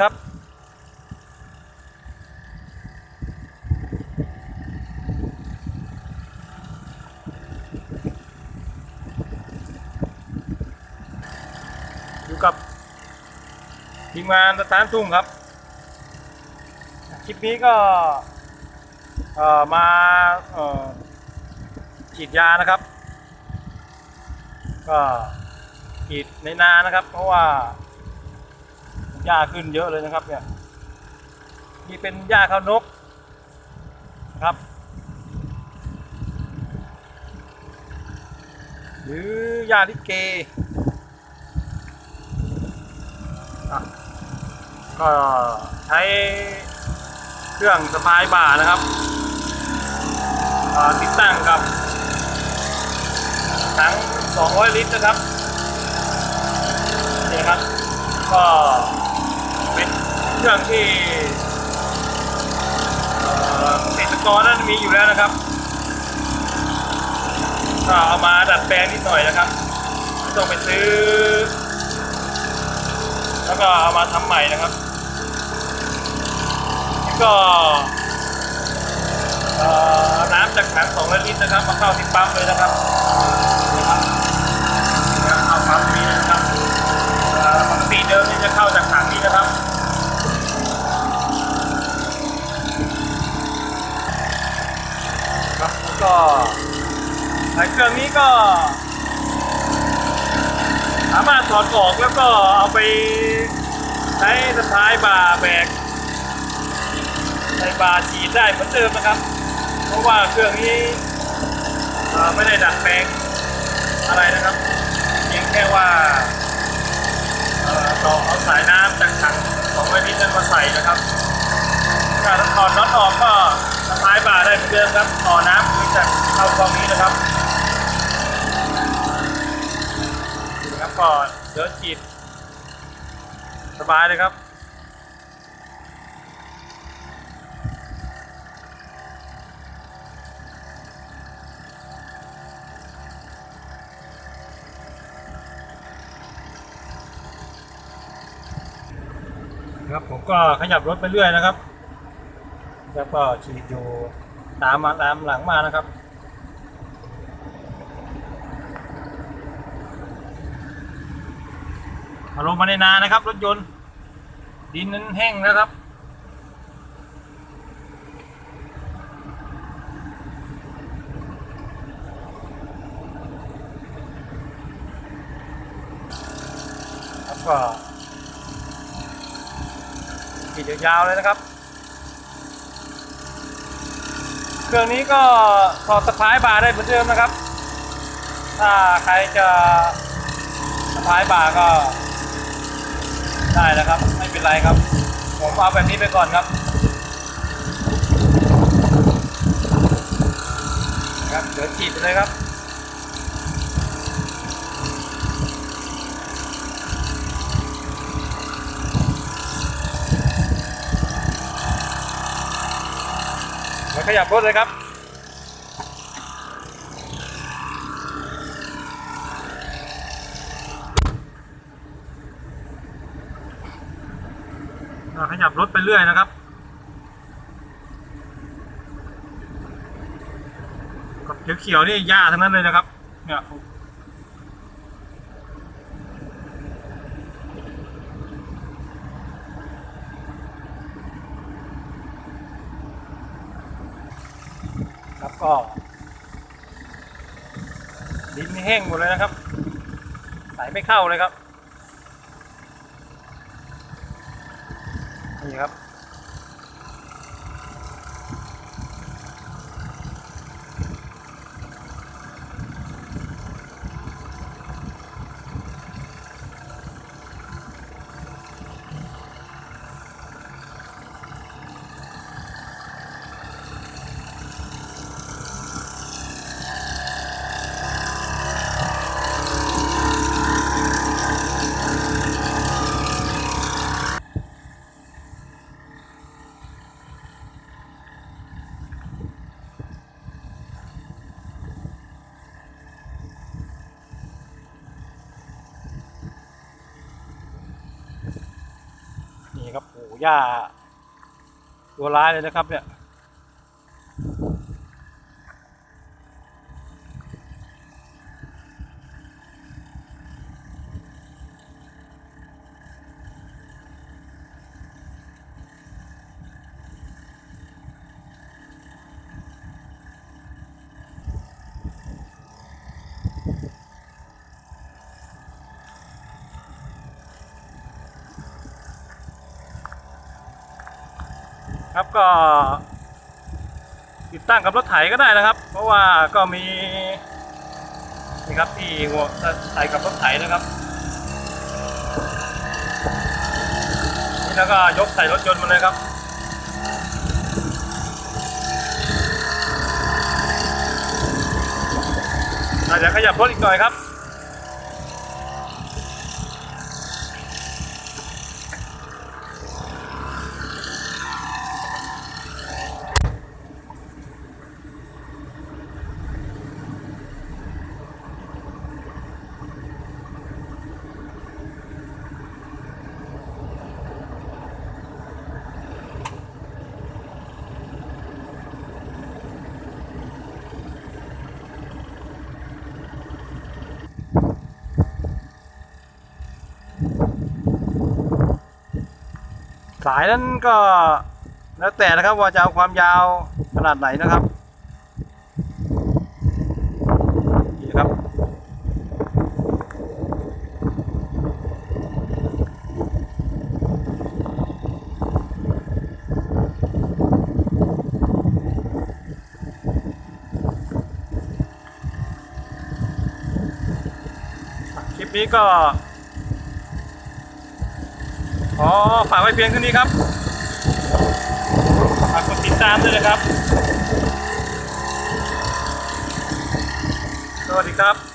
ครับอยู่กับทีมงานสถานทุ่งครับ คลิปนี้ก็มาฉีดยานะครับ ก็ฉีดในนานะครับ เพราะว่า ญ้าขึ้นเยอะเลยนะครับเนี่ยนี่เป็นหญ้าข้าวนกนะครับ หรือหญ้าลิเกก็ใช้เครื่องสะพายบ่านะครับอ่าติดตั้งกับถัง200 ลิตรนะครับนี่ครับ ก็ เครื่องที่เอ่อเกษตรกรนั้นมีอยู่แล้วนะครับก็เอามาดัดแปลงนิดหน่อยนะครับไม่ต้องไปซื้อ แล้วก็เอามาทำใหม่นะครับนี่ก็น้ำจากถัง200ลิตรนะครับมาเข้าที่ปั๊มเลยนะครับนี่ครับเข้าปั๊มนี้นะครับเอ่อปกติเดิมนี่จะเข้าจากถังนี้นะครับ ครับแล้วก็ไอ้ เครื่องนี้ก็ สามารถถอดออกแล้วก็เอาไปใช้สะพายบาแบกในบาฉีดได้เหมือนเดิมนะครับ เพราะว่าเครื่องนี้ไม่ได้ดัดแปลงอะไรนะครับเพียงแค่ว่าต่อเอาสายน้ำจากถังของไวนิดนั้นมาใส่นะครับถ้าถอดน็อตออกก็สะพายบ่าได้ เดิมครับต่อน้ำคือจากเข้ากองนี้นะครับครับก็เดินฉีดสบายเลยครับครับผมก็ขยับรถไปเรื่อยนะครับ แล้วก็ฉีดอยู่ ตามมาตามหลังมานะครับเอาลงมาในนานะครับ รถยนต์ ดินนั้นแห้งแล้วครับ ครับก็ขีดยาวๆเลยนะครับ เครื่องนี้ก็ถอดสะพายบาร์ได้เหมือนเดิมนะครับ ถ้าใครจะสะพายบาร์ก็ ได้แล้วครับ ไม่เป็นไรครับ ผมเอาแบบนี้ไปก่อนครับครับเดี๋ยวฉีดไปเลยครับ ยับรถเลยครับอ่าขยับรถไปเรื่อยนะครับ กับเขียวๆนี่หญ้าทั้งนั้นเลยนะครับ เนี่ย ก็ดินแห้งหมดเลยนะครับไหลไม่เข้าเลยครับ นี่ครับ ค หญ้าตัวร้ายเลยนะครับเนี่ย ครับก็ ติดตั้งกับรถไถก็ได้นะครับ เพราะว่าก็มีนี่ครับที่หัวใส่กับรถไถนะครับนี่แล้วก็ยกใส่รถยนต์มาเลยครับอาจจะเดี๋ยวขยับรถอีกหน่อยครับายนั้นก็แล้วแต่นะครับว่าจะเอาความยาวขนาดไหนนะครับนี่ครับ คลิปนี้ก็ ขอฝากไว้เพียงเท่านี้ครับฝากกดติดตามด้วยนะครับ สวัสดีครับ